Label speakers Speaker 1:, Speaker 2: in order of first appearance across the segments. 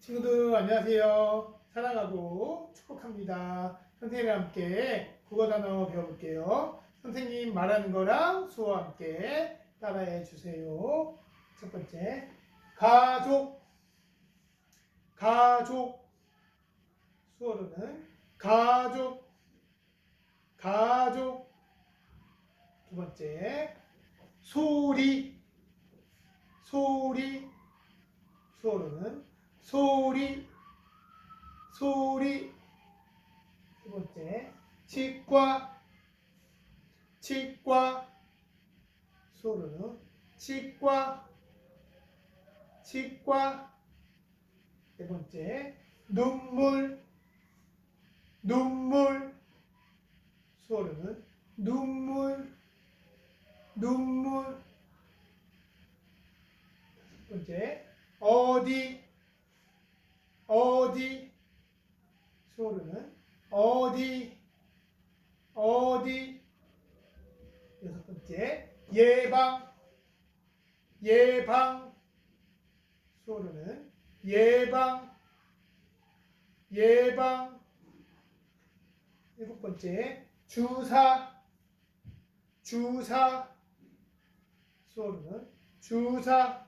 Speaker 1: 친구들 안녕하세요. 사랑하고 축복합니다. 선생님과 함께 국어 단어 배워볼게요. 선생님 말하는 거랑 수어와 함께 따라해 주세요. 첫 번째, 가족, 가족. 수어로는 가족, 가족. 두 번째, 소리, 소리. 소리, 소리. 세 번째, 치과, 치과. 수어로는 치과, 치과. 네 번째, 눈물, 눈물. 수어로는 눈물, 눈물. 첫 번째, 어디, 어디. 수어로는 어디, 어디. 여섯 번째, 예방, 예방. 수어로는 예방, 예방. 일곱 번째, 주사, 주사. 수어로는 주사,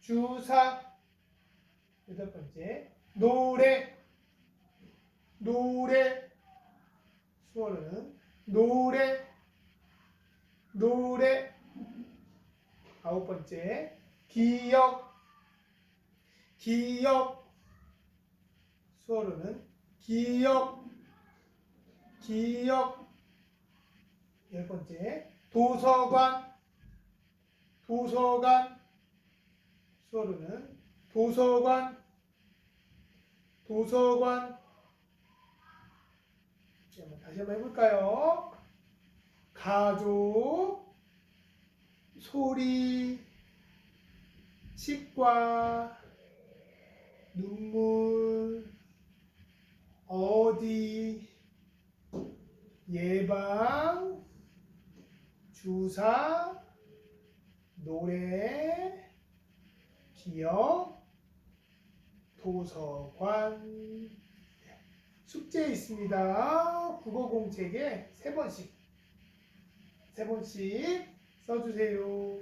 Speaker 1: 주사. 여덟 번째, 노래, 노래. 수어로는 노래, 노래. 아홉 번째, 기억, 기억. 수어로는 기억, 기억. 열 번째, 도서관, 도서관. 수어로는 도서관, 도서관. 다시 한번 해볼까요? 가족, 소리, 치과, 눈물, 어디, 예방, 주사, 노래, 기억, 도서관. 숙제 있습니다. 국어 공책에 세 번씩, 세 번씩 써주세요.